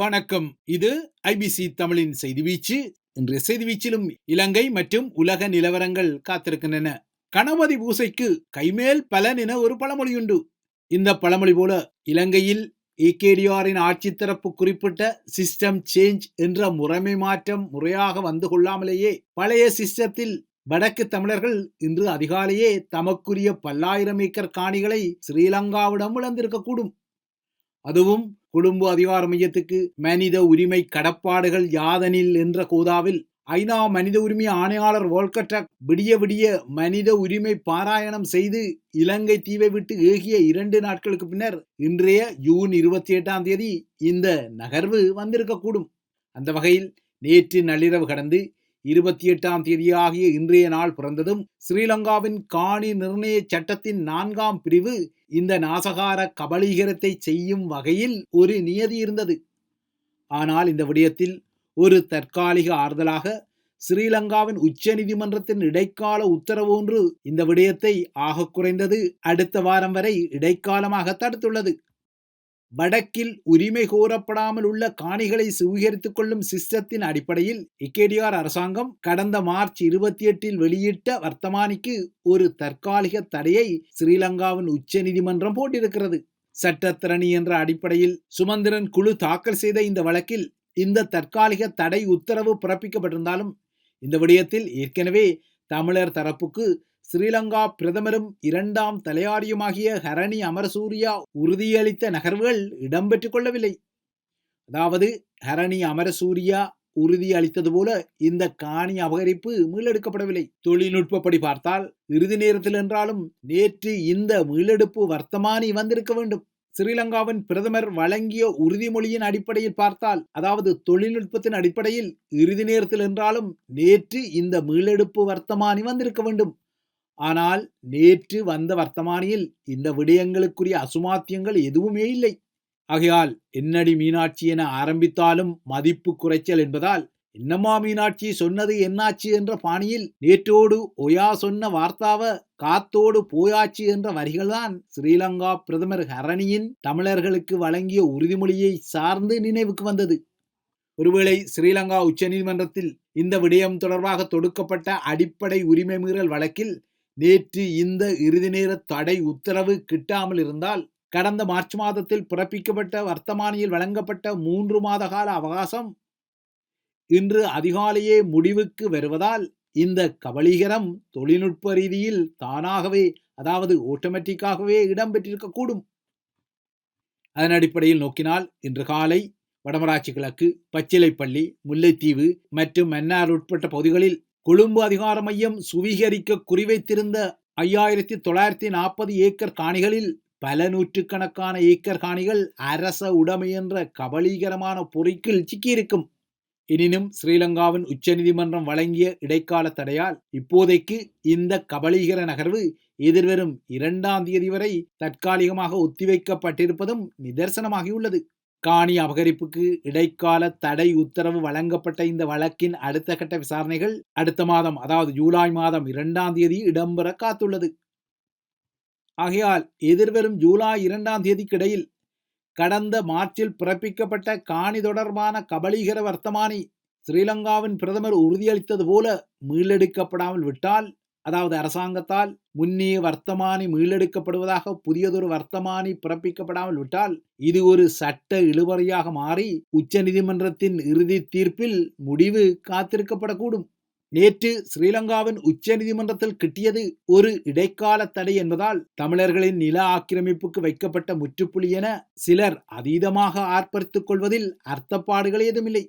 வணக்கம். இது ஐபிசி தமிழின் செய்தி வீச்சு. இன்றைய செய்தி வீச்சிலும் இலங்கை மற்றும் உலக நிலவரங்கள் காத்திருக்கின்றன. கணபதி பூசைக்கு கைமேல் பலன் என ஒரு பழமொழியுண்டு. இந்த பழமொழி போல இலங்கையில் ஏகேடிஆரின் ஆட்சி தரப்பு குறிப்பிட்ட சிஸ்டம் சேஞ்ச் என்ற முறைமை மாற்றம் முறையாக வந்து கொள்ளாமலேயே பழைய சிஸ்டத்தில் வடக்கு தமிழர்கள் இன்று அதிகாலையே தமக்குரிய பல்லாயிரம் ஏக்கர் காணிகளை ஸ்ரீலங்காவிடம் இழந்திருக்கக்கூடும். அதுவும் கொழும்பு அதிகார மையத்துக்கு மனித உரிமை கடப்பாடுகள் யாதனில் என்ற கோதாவில் ஐநா மனித உரிமை ஆணையாளர் வோல்கட்டக் விடிய விடிய மனித உரிமை பாராயணம் செய்து இலங்கை தீவை விட்டு ஏகிய இரண்டு நாட்களுக்கு பின்னர் இன்றைய ஜூன் இருபத்தி எட்டாம் தேதி இந்த நகர்வு வந்திருக்கக்கூடும். அந்த வகையில் நேற்று நள்ளிரவு கடந்து இருபத்தி எட்டாம் தேதியாகிய இன்றைய நாள் பிறந்ததும் ஸ்ரீலங்காவின் காணி நிர்ணய சட்டத்தின் நான்காம் பிரிவு இந்த நாசகார கபலீகரத்தை செய்யும் வகையில் ஒரு நியதி இருந்தது. ஆனால் இந்த விடயத்தில் ஒரு தற்காலிக ஆறுதலாக ஸ்ரீலங்காவின் உச்ச நீதிமன்றத்தின் இடைக்கால உத்தரவு ஒன்று இந்த விடயத்தை ஆக குறைந்தது அடுத்த வாரம் வரை இடைக்காலமாக தடுத்துள்ளது. வடக்கில் உரிமை கோரப்படாமல் உள்ள காணிகளை சுவீகரித்துக் கொள்ளும் சிஸ்டத்தின் அடிப்படையில் இக்கேடிஆர் அரசாங்கம் கடந்த மார்ச் இருபத்தி எட்டில் வெளியிட்ட வர்த்தமானிக்கு ஒரு தற்காலிக தடையை ஸ்ரீலங்காவின் உச்ச நீதிமன்றம் போட்டிருக்கிறது. சட்டத்திரணி என்ற அடிப்படையில் சுமந்திரன் குழு தாக்கல் செய்த இந்த வழக்கில் இந்த தற்காலிக தடை உத்தரவு பிறப்பிக்கப்பட்டிருந்தாலும் இந்த விடயத்தில் ஏற்கனவே தமிழர் தரப்புக்கு ஸ்ரீலங்கா பிரதமரும் இரண்டாம் தலையாரியுமாகிய ஹரணி அமரசூரியா உறுதியளித்த நகர்வுகள் இடம்பெற்றுக் கொள்ளவில்லை. அதாவது ஹரணி அமரசூரியா உறுதி அளித்தது போல இந்த காணி அபகரிப்பு மீளெடுக்கப்படவில்லை. தொழில்நுட்பப்படி பார்த்தால் இறுதி நேரத்தில் என்றாலும் நேற்று இந்த மீளெடுப்பு வர்த்தமானி வந்திருக்க வேண்டும். ஸ்ரீலங்காவின் பிரதமர் வழங்கிய உறுதிமொழியின் அடிப்படையில் பார்த்தால் அதாவது தொழில்நுட்பத்தின் அடிப்படையில் இறுதி நேரத்தில் என்றாலும் நேற்று இந்த மீளெடுப்பு வர்த்தமானி வந்திருக்க வேண்டும். ஆனால் நேற்று வந்த வர்த்தமானியில் இந்த விடயங்களுக்குரிய அசுமாத்தியங்கள் எதுவுமே இல்லை. ஆகையால் என்னடி மீனாட்சி என ஆரம்பித்தாலும் மதிப்பு குறைச்சல் என்பதால் என்னம்மா மீனாட்சி சொன்னது என்னாச்சு என்ற பாணியில் நேற்றோடு ஒயா சொன்ன வார்த்தாவ காத்தோடு போயாச்சு என்ற வரிகள்தான் ஸ்ரீலங்கா பிரதமர் ஹரணியின் தமிழர்களுக்கு வழங்கிய உறுதிமொழியை சார்ந்து நினைவுக்கு வந்தது. ஒருவேளை ஸ்ரீலங்கா உச்சநீதிமன்றத்தில் இந்த விடயம் தொடர்பாக தொடுக்கப்பட்ட அடிப்படை உரிமை மீறல் வழக்கில் நேற்று இந்த இறுதி நேர தடை உத்தரவு கிட்டாமல் இருந்தால் கடந்த மார்ச் மாதத்தில் பிறப்பிக்கப்பட்ட வர்த்தமானியில் வழங்கப்பட்ட மூன்று மாத கால அவகாசம் இன்று அதிகாலையே முடிவுக்கு வருவதால் இந்த கபலீகரம் தொழில்நுட்ப ரீதியில் தானாகவே அதாவது ஆட்டோமேட்டிக்காகவே இடம்பெற்றிருக்கக்கூடும் அதன் அடிப்படையில் நோக்கினால் இன்று காலை வடமராட்சி கிழக்கு பச்சிலைப்பள்ளி முல்லைத்தீவு மற்றும் மன்னார் உட்பட்ட பகுதிகளில் கொழும்பு அதிகார மையம் சுவீகரிக்க குறிவைத்திருந்த ஐயாயிரத்தி தொள்ளாயிரத்தி நாற்பது ஏக்கர் காணிகளில் பல நூற்றுக்கணக்கான ஏக்கர் காணிகள் அரச உடைமை என்ற கபலீகரமான பொறிக்கில் சிக்கியிருக்கும். எனினும் ஸ்ரீலங்காவின் உச்சநீதிமன்றம் வழங்கிய இடைக்கால தடையால் இப்போதைக்கு இந்த கபலீகர நகர்வு எதிர்வரும் இரண்டாம் தேதி வரை தற்காலிகமாக ஒத்திவைக்கப்பட்டிருப்பதும் நிதர்சனமாகியுள்ளது. காணி அபகரிப்புக்கு இடைக்கால தடை உத்தரவு வழங்கப்பட்ட இந்த வழக்கின் அடுத்த கட்ட விசாரணைகள் அடுத்த மாதம் அதாவது ஜூலை மாதம் இரண்டாம் தேதி இடம்பெற காத்துள்ளது. ஆகையால் எதிர்வரும் ஜூலை இரண்டாம் தேதிக்கு இடையில் கடந்த மார்ச்சில் பிறப்பிக்கப்பட்ட காணி தொடர்பான கபலீகர வர்த்தமானி ஸ்ரீலங்காவின் பிரதமர் உறுதியளித்தது போல மீளெடுக்கப்படாமல் விட்டால் அதாவது அரசாங்கத்தால் முன்னே வர்த்தமானி மீளெடுக்கப்படுவதாக புதியதொரு வர்த்தமானி பிறப்பிக்கப்படாமல் விட்டால் இது ஒரு சட்ட இழுவறையாக மாறி உச்ச நீதிமன்றத்தின் இறுதி தீர்ப்பில் முடிவு காத்திருக்கப்படக்கூடும். நேற்று ஸ்ரீலங்காவின் உச்ச நீதிமன்றத்தில் கிட்டியது ஒரு இடைக்கால தடை என்பதால் தமிழர்களின் நில ஆக்கிரமிப்புக்கு வைக்கப்பட்ட முற்றுப்புள்ளி என சிலர் அதீதமாக ஆர்ப்பரித்துக் கொள்வதில் அர்த்தப்பாடுகள் ஏதுமில்லை.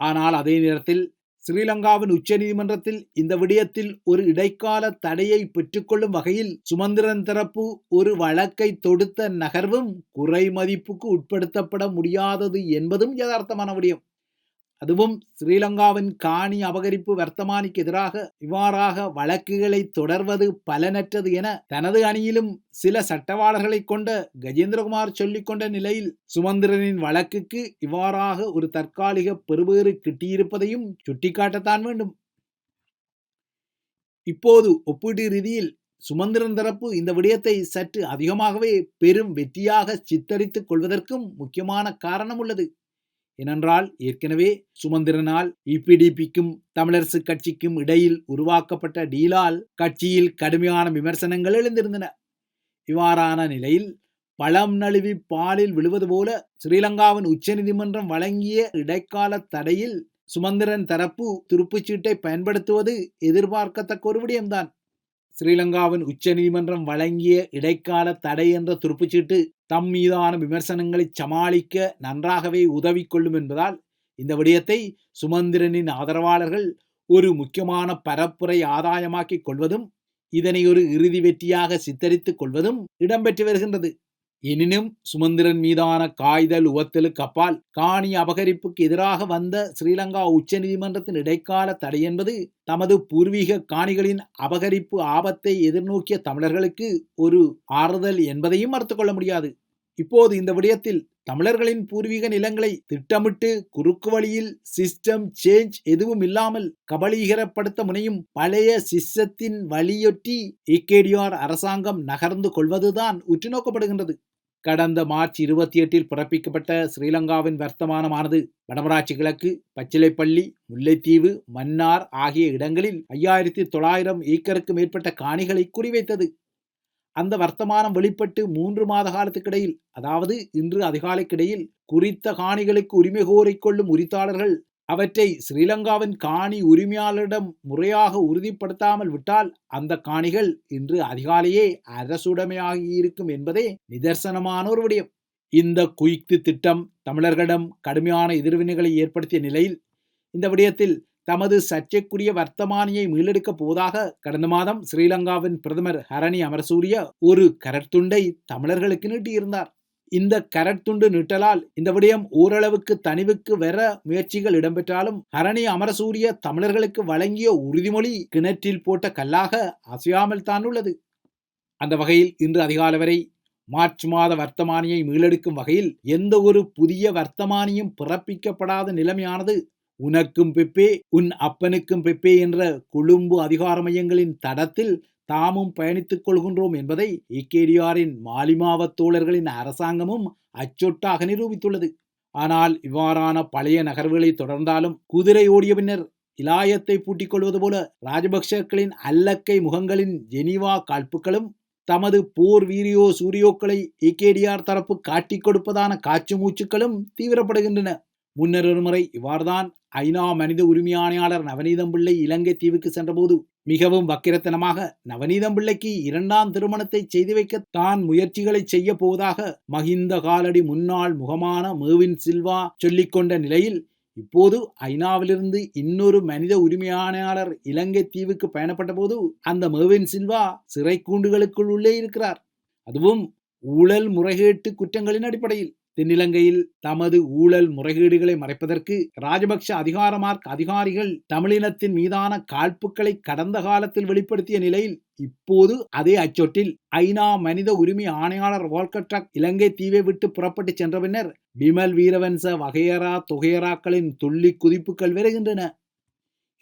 ஆனால் அதே நேரத்தில் ஸ்ரீலங்காவின் உச்ச நீதிமன்றத்தில் இந்த விடயத்தில் ஒரு இடைக்கால தடையை பெற்றுக்கொள்ளும் வகையில் சுமந்திரன் தரப்பு ஒரு வழக்கை தொடுத்த நகர்வும் குறை மதிப்புக்கு உட்படுத்தப்பட முடியாதது என்பதும் யதார்த்தமான விடயம். அதுவும் ஸ்ரீலங்காவின் காணி அபகரிப்பு வர்த்தமானிக்கு எதிராக இவ்வாறாக வழக்குகளை தொடர்வது பலனற்றது என தனது அணியிலும் சில சட்டவாளர்களை கொண்ட கஜேந்திரகுமார் சொல்லிக்கொண்ட நிலையில் சுமந்திரனின் வழக்குக்கு இவ்வாறாக ஒரு தற்காலிக பெறுபேறு கிட்டியிருப்பதையும் சுட்டிக்காட்டத்தான் வேண்டும். இப்போது ஒப்பீட்டு ரீதியில் சுமந்திரன் தரப்பு இந்த விடயத்தை சற்று அதிகமாகவே பெரும் வெற்றியாக சித்தரித்துக் கொள்வதற்கும் முக்கியமான காரணம் உள்ளது. ஏனென்றால் ஏற்கனவே சுமந்திரனால் இபிடிபிக்கும் தமிழரசு கட்சிக்கும் இடையில் உருவாக்கப்பட்ட டீலால் கட்சியில் கடுமையான விமர்சனங்கள் எழுந்திருந்தன. இவ்வாறான நிலையில் பழம் நழுவி பாலில் விழுவது போல ஸ்ரீலங்காவின் உச்சநீதிமன்றம் வழங்கிய இடைக்கால தடையில் சுமந்திரன் தரப்பு துருப்புச்சீட்டை பயன்படுத்துவது எதிர்பார்க்கத்தக்க ஒரு விடயம்தான். ஸ்ரீலங்காவின் உச்சநீதிமன்றம் வழங்கிய இடைக்கால தடை என்ற துருப்புச்சீட்டு தம் மீதான விமர்சனங்களை சமாளிக்க நன்றாகவே உதவி கொள்ளும் என்பதால் இந்த விடயத்தை சுமந்திரனின் ஆதரவாளர்கள் ஒரு முக்கியமான பரப்புரை ஆதாயமாக்கிக் கொள்வதும் இதனை ஒரு இறுதி வெற்றியாக சித்தரித்துக் கொள்வதும் இடம்பெற்று வருகின்றது. எனினும் சுமந்திரன் மீதான காய்தல் உவத்தலுக்கு அப்பால் காணி அபகரிப்புக்கு எதிராக வந்த ஸ்ரீலங்கா உச்சநீதிமன்றத்தின் இடைக்கால தடை என்பது தமது பூர்வீக காணிகளின் அபகரிப்பு ஆபத்தை எதிர்நோக்கிய தமிழர்களுக்கு ஒரு ஆறுதல் என்பதையும் மறுத்து கொள்ள முடியாது. இப்போது இந்த விடயத்தில் தமிழர்களின் பூர்வீக நிலங்களை திட்டமிட்டு குறுக்கு வழியில் சிஸ்டம் சேஞ்ச் எதுவும் இல்லாமல் கபலீகரப்படுத்த முனையும் பழைய சிஸ்டத்தின் வழியொட்டி ஏகேடிஆர் அரசாங்கம் நகர்ந்து கொள்வதுதான் உற்று நோக்கப்படுகின்றது கடந்த மார்ச் இருபத்தி எட்டில் பிறப்பிக்கப்பட்ட ஸ்ரீலங்காவின் வர்த்தமானமானது வடமராட்சி கிழக்கு பச்சிலைப்பள்ளி முல்லைத்தீவு மன்னார் ஆகிய இடங்களில் ஐயாயிரத்தி தொள்ளாயிரம் ஏக்கருக்கு மேற்பட்ட காணிகளை குறிவைத்தது. அந்த வர்த்தமானம் வெளிப்பட்டு மூன்று மாத காலத்துக்கிடையில் அதாவது இன்று அதிகாலைக்கிடையில் குறித்த காணிகளுக்கு உரிமை கோரிக்கொள்ளும் உரித்தாளர்கள் அவற்றை ஸ்ரீலங்காவின் காணி உரிமையாளரிடம் முறையாக உறுதிப்படுத்தாமல் விட்டால் அந்த காணிகள் இன்று அதிகாலையே அரசுடைமையாகி இருக்கும் என்பதே நிதர்சனமான ஒரு விடயம். இந்த குயிக்து திட்டம் தமிழர்களிடம் கடுமையான எதிர்வினைகளை ஏற்படுத்திய நிலையில் இந்த விடயத்தில் தமது சர்ச்சைக்குரிய வர்த்தமானியை மீளெடுக்கப் போவதாக கடந்த மாதம் ஸ்ரீலங்காவின் பிரதமர் ஹரணி அமரசூரிய ஒரு கரத்துண்டை தமிழர்களுக்கு நீட்டியிருந்தார். இந்த கரட்துண்டு நீட்டலால் இந்த விடயம் ஓரளவுக்கு தனிவுக்கு வர முயற்சிகள் இடம்பெற்றாலும் ஹரணி அமரசூரிய தமிழர்களுக்கு வழங்கிய உறுதிமொழி கிணற்றில் போட்ட கல்லாக அசையாமல் தான் உள்ளது. அந்த வகையில் இன்று அதிகாலை வரை மார்ச் மாத வர்த்தமானியை மீளெடுக்கும் வகையில் எந்த ஒரு புதிய வர்த்தமானியும் பிறப்பிக்கப்படாத நிலைமையானது உனக்கும் பெப்பே உன் அப்பனுக்கும் பெப்பே என்ற கொழும்பு அதிகார மையங்களின் தடத்தில் தாமும் பயணித்துக் கொள்கின்றோம் என்பதை ஏகேடிஆரின் மாலிமாவத் தோழர்களின் அரசாங்கமும் அச்சொட்டாக நிரூபித்துள்ளது. ஆனால் இவ்வாறான பழைய நகர்வுகளை தொடர்ந்தாலும் குதிரை ஓடிய பின்னர் இலாயத்தை பூட்டிக் கொள்வது போல ராஜபக்சக்களின் அல்லக்கை முகங்களின் ஜெனிவா காழ்ப்புகளும் தமது போர் வீரியோ சூரியோக்களை ஏகேடிஆர் தரப்பு காட்டிக் கொடுப்பதான காற்று மூச்சுக்களும் தீவிரப்படுகின்றன. முன்னர் ஒரு முறை இவ்வாறுதான் ஐநா மனித உரிமை ஆணையாளர் நவநீதம் பிள்ளை இலங்கை தீவுக்கு சென்றபோது மிகவும் வக்கிரத்தனமாக நவநீதம் பிள்ளைக்கு இரண்டாம் திருமணத்தை செய்து வைக்க தான் முயற்சிகளை செய்ய போவதாக மகிந்த காலடி முன்னாள் முகமான மேவின் சில்வா சொல்லிக்கொண்ட நிலையில் இப்போது ஐநாவிலிருந்து இன்னொரு மனித உரிமையாளர் இலங்கை தீவுக்கு பயணப்பட்ட போது அந்த மேவின் சில்வா சிறை கூண்டுகளுக்குள் உள்ளே இருக்கிறார். அதுவும் ஊழல் முறைகேட்டு குற்றங்களின் அடிப்படையில். தென்னிலங்கையில் தமது ஊழல் முறைகேடுகளை மறைப்பதற்கு ராஜபக்ஷ அதிகாரமார்க் அதிகாரிகள் தமிழினத்தின் மீதான காழ்ப்புகளை கடந்த காலத்தில் வெளிப்படுத்திய நிலையில் இப்போது அதே அச்சொட்டில் ஐநா மனித உரிமை ஆணையாளர் வால்கட்ராக் இலங்கை தீவை விட்டு புறப்பட்டு சென்ற பின்னர் பிமல் வீரவன்ச வகையரா தொகையராக்களின் துள்ளி குதிப்புகள் வருகின்றன.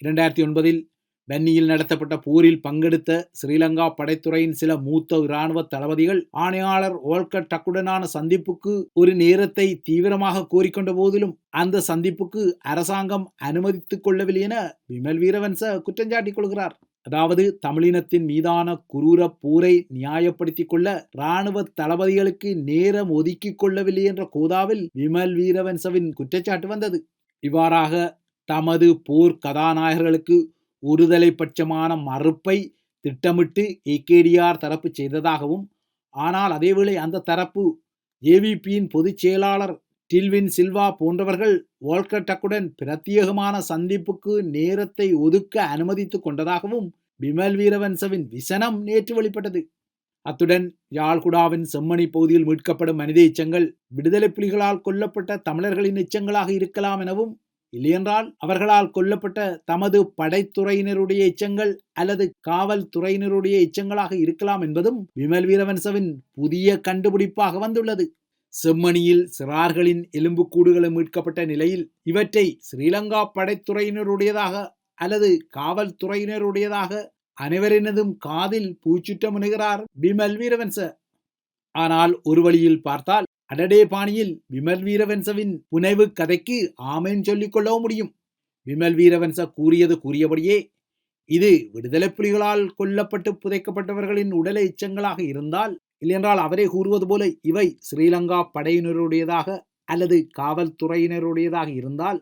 இரண்டாயிரத்தி ஒன்பதில் வன்னியில் நடத்தப்பட்ட போரில் பங்கெடுத்த ஸ்ரீலங்கா படைத்துறையின் சில மூத்த இராணுவ தளபதிகள் ஆணையாளர் ஓல்கர் டக்குடனான சந்திப்புக்கு ஒரு நேரத்தை தீவிரமாக கோரிக்கொண்ட போதிலும் அந்த சந்திப்புக்கு அரசாங்கம் அனுமதித்துக் கொள்ளவில்லை என விமல் வீரவன்ச குற்றஞ்சாட்டிக் கொள்கிறார். அதாவது தமிழினத்தின் மீதான குரூர போரை நியாயப்படுத்திக் கொள்ள இராணுவ தளபதிகளுக்கு நேரம் ஒதுக்கிக் கொள்ளவில்லை என்ற கோதாவில் விமல் வீரவன்சவின் குற்றச்சாட்டு வந்தது. இவ்வாறாக தமது போர் கதாநாயகர்களுக்கு ஒருதலை பட்சமான மறுப்பை திட்டமிட்டு ஏகேடிஆர் தரப்பு செய்ததாகவும் ஆனால் அதேவேளை அந்த தரப்பு ஏவிபியின் பொதுச் செயலாளர் டில்வின் சில்வா போன்றவர்கள் வோல்கட்டக்குடன் பிரத்யேகமான சந்திப்புக்கு நேரத்தை ஒதுக்க அனுமதித்துக் கொண்டதாகவும் பிமல் வீரவன்சவின் விசனம் நேற்று வெளிப்பட்டது. அத்துடன் யாழ்குடாவின் செம்மணி பகுதியில் மீட்கப்படும் மனித எச்சங்கள் விடுதலை புலிகளால் கொல்லப்பட்ட தமிழர்களின் எச்சங்களாக இருக்கலாம் எனவும் இல்லையென்றால் அவர்களால் கொல்லப்பட்ட தமது படைத்துறையினருடைய எச்சங்கள் அல்லது காவல்துறையினருடைய எச்சங்களாக இருக்கலாம் என்பதும் விமல் வீரவன்சவின் புதிய கண்டுபிடிப்பாக வந்துள்ளது. செம்மணியில் சிறார்களின் எலும்புக்கூடுகளும் மீட்கப்பட்ட நிலையில் இவற்றை ஸ்ரீலங்கா படைத்துறையினருடையதாக அல்லது காவல்துறையினருடையதாக அனைவரினதும் காதில் பூச்சுட்ட முனைகிறார் பிமல் வீரவன்ச. ஆனால் ஒரு வழியில் பார்த்தால் அடடே பாணியில் விமல் வீரவன்சவின் புனைவு கதைக்கு ஆமேன் சொல்லிக்கொள்ளவும் முடியும். விமல் வீரவன்ச கூறியது கூறியபடியே இது விடுதலை புலிகளால் கொல்லப்பட்டு புதைக்கப்பட்டவர்களின் உடலை எச்சங்களாக இருந்தால் இல்லையென்றால் அவரே கூறுவது போல இவை ஸ்ரீலங்கா படையினருடையதாக அல்லது காவல்துறையினருடையதாக இருந்தால்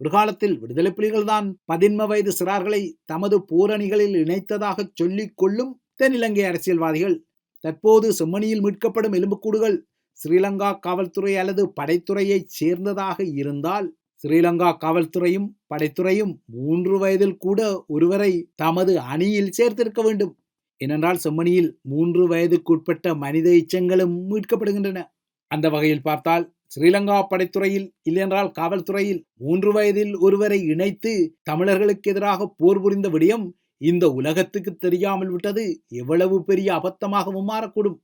ஒரு காலத்தில் விடுதலை புலிகள் தான் பதின்ம வயது சிறார்களை தமது போரணிகளில் இணைத்ததாக சொல்லிக் கொள்ளும் தென்னிலங்கை அரசியல்வாதிகள் தற்போது செம்மணியில் மீட்கப்படும் எலும்புக்கூடுகள் ஸ்ரீலங்கா காவல்துறை அல்லது படைத்துறையைச் சேர்ந்ததாக இருந்தால் ஸ்ரீலங்கா காவல்துறையும் படைத்துறையும் மூன்று வயதில் கூட ஒருவரை தமது அணியில் சேர்த்திருக்க வேண்டும். ஏனென்றால் செம்மணியில் மூன்று வயதுக்குட்பட்ட மனித எச்சங்களும் மீட்கப்படுகின்றன. அந்த வகையில் பார்த்தால் ஸ்ரீலங்கா படைத்துறையில் இல்லையென்றால் காவல்துறையில் மூன்று வயதில் ஒருவரை இணைத்து தமிழர்களுக்கு எதிராக போர் புரிந்த விடயம் இந்த உலகத்துக்கு தெரியாமல் விட்டது எவ்வளவு பெரிய அபத்தமாகவும் மாறக்கூடும்.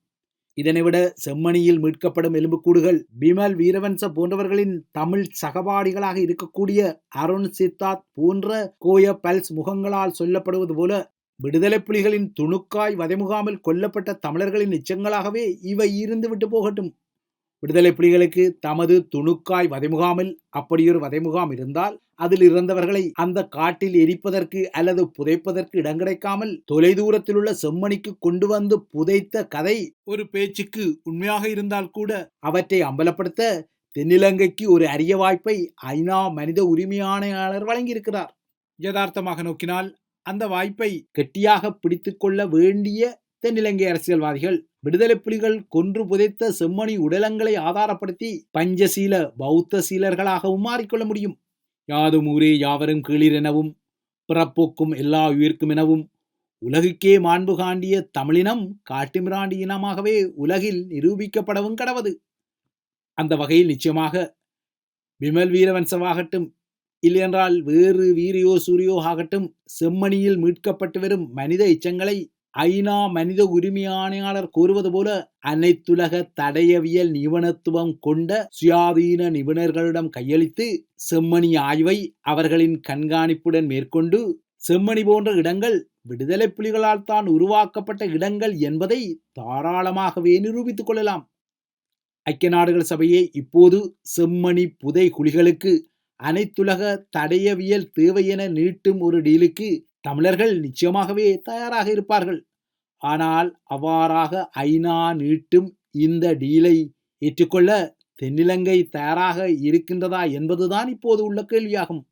இதனை விட செம்மணியில் மீட்கப்படும் எலும்புக்கூடுகள் பிமல் வீரவன்ச போன்றவர்களின் தமிழ் சகபாடிகளாக இருக்கக்கூடிய அருண் சித்தார்த் போன்ற கோய பல்ஸ் முகங்களால் சொல்லப்படுவது போல விடுதலை புலிகளின் துணுக்காய் வதைமுகாமில் கொல்லப்பட்ட தமிழர்களின் எச்சங்களாகவே இவை இருந்துவிட்டு போகட்டும். விடுதலை புலிகளுக்கு தமது துணுக்காய் வதைமுகாமில் அப்படியொரு வதைமுகாம் இருந்தால் அதில் இறந்தவர்களை அந்த காட்டில் எரிப்பதற்கு அல்லது புதைப்பதற்கு இடம் கிடைக்காமல் தொலைதூரத்தில் உள்ள செம்மணிக்கு கொண்டு வந்து புதைத்த கதை ஒரு பேச்சுக்கு உண்மையாக இருந்தால் கூட அவற்றை அம்பலப்படுத்த தென்னிலங்கைக்கு ஒரு அரிய வாய்ப்பை ஐநா மனித உரிமை ஆணையாளர் வழங்கியிருக்கிறார். யதார்த்தமாக நோக்கினால் அந்த வாய்ப்பை கெட்டியாக பிடித்துக்கொள்ள வேண்டிய தென்னிலங்கை அரசியல்வாதிகள் விடுதலை புலிகள் கொன்று புதைத்த செம்மணி உடலங்களை ஆதாரப்படுத்தி பஞ்சசீல பௌத்த சீலர்களாகவும் மாறிக்கொள்ள முடியும். யாதும் ஊரே யாவரும் கீழிர் எனவும் பிறப்போக்கும் எல்லா உயிர்க்கும் எனவும் உலகுக்கே மாண்பு காண்டிய தமிழினம் காட்டுமிராண்டி இனமாகவே உலகில் நிரூபிக்கப்படவும் கடவது. அந்த வகையில் நிச்சயமாக விமல் வீரவன்சவாகட்டும் இல்லையென்றால் வேறு வீரியோ சூரியோ ஆகட்டும் செம்மணியில் மீட்கப்பட்டு வரும் மனித எச்சங்களை ஐநா மனித உரிமை ஆணையாளர் கூறுவது போல அனைத்துலக தடயவியல் நிபுணத்துவம் கொண்ட சுயாதீன நிபுணர்களிடம் கையளித்து செம்மணி ஆய்வை அவர்களின் கண்காணிப்புடன் மேற்கொண்டு செம்மணி போன்ற இடங்கள் விடுதலை புலிகளால் தான் உருவாக்கப்பட்ட இடங்கள் என்பதை தாராளமாகவே நிரூபித்துக் கொள்ளலாம். ஐக்கிய நாடுகள் சபையே இப்போது செம்மணி புதை குழிகளுக்கு அனைத்துலக தடயவியல் தேவை என நீட்டும் ஒரு டீலுக்கு தமிழர்கள் நிச்சயமாகவே தயாராக இருப்பார்கள். ஆனால் அவ்வாறாக ஐநா நீட்டும் இந்த டீலை ஏற்றுக்கொள்ள தென்னிலங்கை தயாராக இருக்கின்றதா என்பதுதான் இப்போது உள்ள கேள்வியாகும்.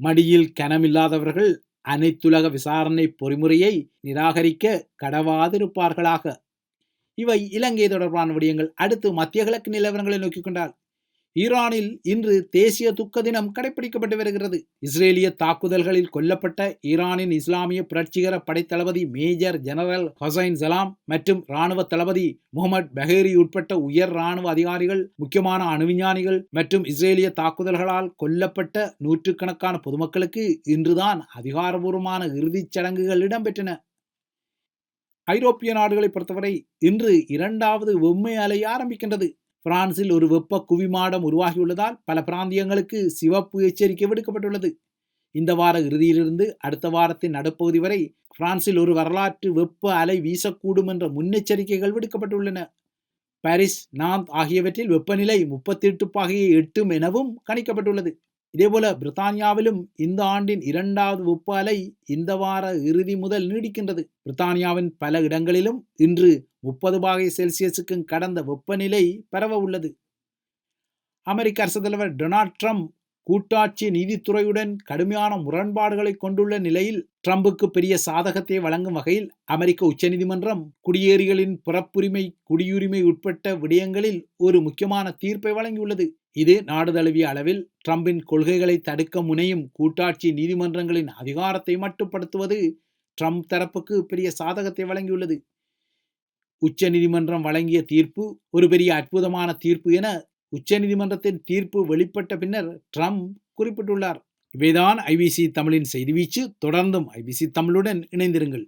மடியில் கனமில்லாதவர்கள் அனைத்துலக விசாரணை பொறிமுறையை நிராகரிக்க கடவாதிருப்பார்களாக. இவை இலங்கை தொடர்பான விடயங்கள். அடுத்து மத்திய கிழக்கு நிலவரங்களை நோக்கிக் கொண்டால் ஈரானில் இன்று தேசிய துக்க தினம் கடைபிடிக்கப்பட்டு வருகிறது. இஸ்ரேலிய தாக்குதல்களில் கொல்லப்பட்ட ஈரானின் இஸ்லாமிய புரட்சிகர படைத்தளபதி மேஜர் ஜெனரல் ஹொசைன் சலாம் மற்றும் ராணுவ தளபதி முகமது பஹேரி உட்பட்ட உயர் ராணுவ அதிகாரிகள் முக்கியமான அணுவிஞ்ஞானிகள் மற்றும் இஸ்ரேலிய தாக்குதல்களால் கொல்லப்பட்ட நூற்றுக்கணக்கான பொதுமக்களுக்கு இன்றுதான் அதிகாரபூர்வமான இறுதிச் சடங்குகள் இடம்பெற்றன. ஐரோப்பிய நாடுகளை பொறுத்தவரை இன்று இரண்டாவது வெம்மை அலை ஆரம்பிக்கின்றது. பிரான்சில் ஒரு வெப்ப குவிமாடம் உருவாகியுள்ளதால் பல பிராந்தியங்களுக்கு சிவப்பு எச்சரிக்கை விடுக்கப்பட்டுள்ளது. இந்த வார இறுதியிலிருந்து அடுத்த வாரத்தின் நடுப்பகுதி வரை பிரான்சில் ஒரு வரலாற்று வெப்ப அலை வீசக்கூடும் என்ற முன்னெச்சரிக்கைகள் விடுக்கப்பட்டுள்ளன. பாரிஸ் நாந்த் ஆகியவற்றில் வெப்பநிலை முப்பத்தி எட்டு பாகையை எட்டும் எனவும் கணிக்கப்பட்டுள்ளது. இதேபோல பிரித்தானியாவிலும் இந்த ஆண்டின் இரண்டாவது வெப்ப அலை இந்த வார இறுதி முதல் நீடிக்கின்றது. பிரித்தானியாவின் பல இடங்களிலும் இன்று முப்பது பாகை செல்சியஸுக்கும் கடந்த வெப்பநிலை பரவ உள்ளது. அமெரிக்க அரசு தலைவர் டொனால்ட் ட்ரம்ப் கூட்டாட்சி நீதித்துறையுடன் கடுமையான முரண்பாடுகளை கொண்டுள்ள நிலையில் ட்ரம்புக்கு பெரிய சாதகத்தை வழங்கும் வகையில் அமெரிக்க உச்சநீதிமன்றம் குடியேறிகளின் பிறப்புரிமை குடியுரிமை உட்பட்ட விடயங்களில் ஒரு முக்கியமான தீர்ப்பை வழங்கியுள்ளது. இது நாடு தழுவிய அளவில் ட்ரம்பின் கொள்கைகளை தடுக்க முனையும் கூட்டாட்சி நீதிமன்றங்களின் அதிகாரத்தை மட்டுப்படுத்துவது ட்ரம்ப் தரப்புக்கு பெரிய சாதகத்தை வழங்கியுள்ளது. உச்ச நீதிமன்றம் வழங்கிய தீர்ப்பு ஒரு பெரிய அற்புதமான தீர்ப்பு என உச்ச நீதிமன்றத்தின் தீர்ப்பு வெளிப்பட்ட பின்னர் ட்ரம்ப் குறிப்பிட்டுள்ளார். இவைதான் ஐபிசி தமிழின் செய்தி வீச்சு. தொடர்ந்தும் ஐபிசி தமிழுடன் இணைந்திருங்கள்.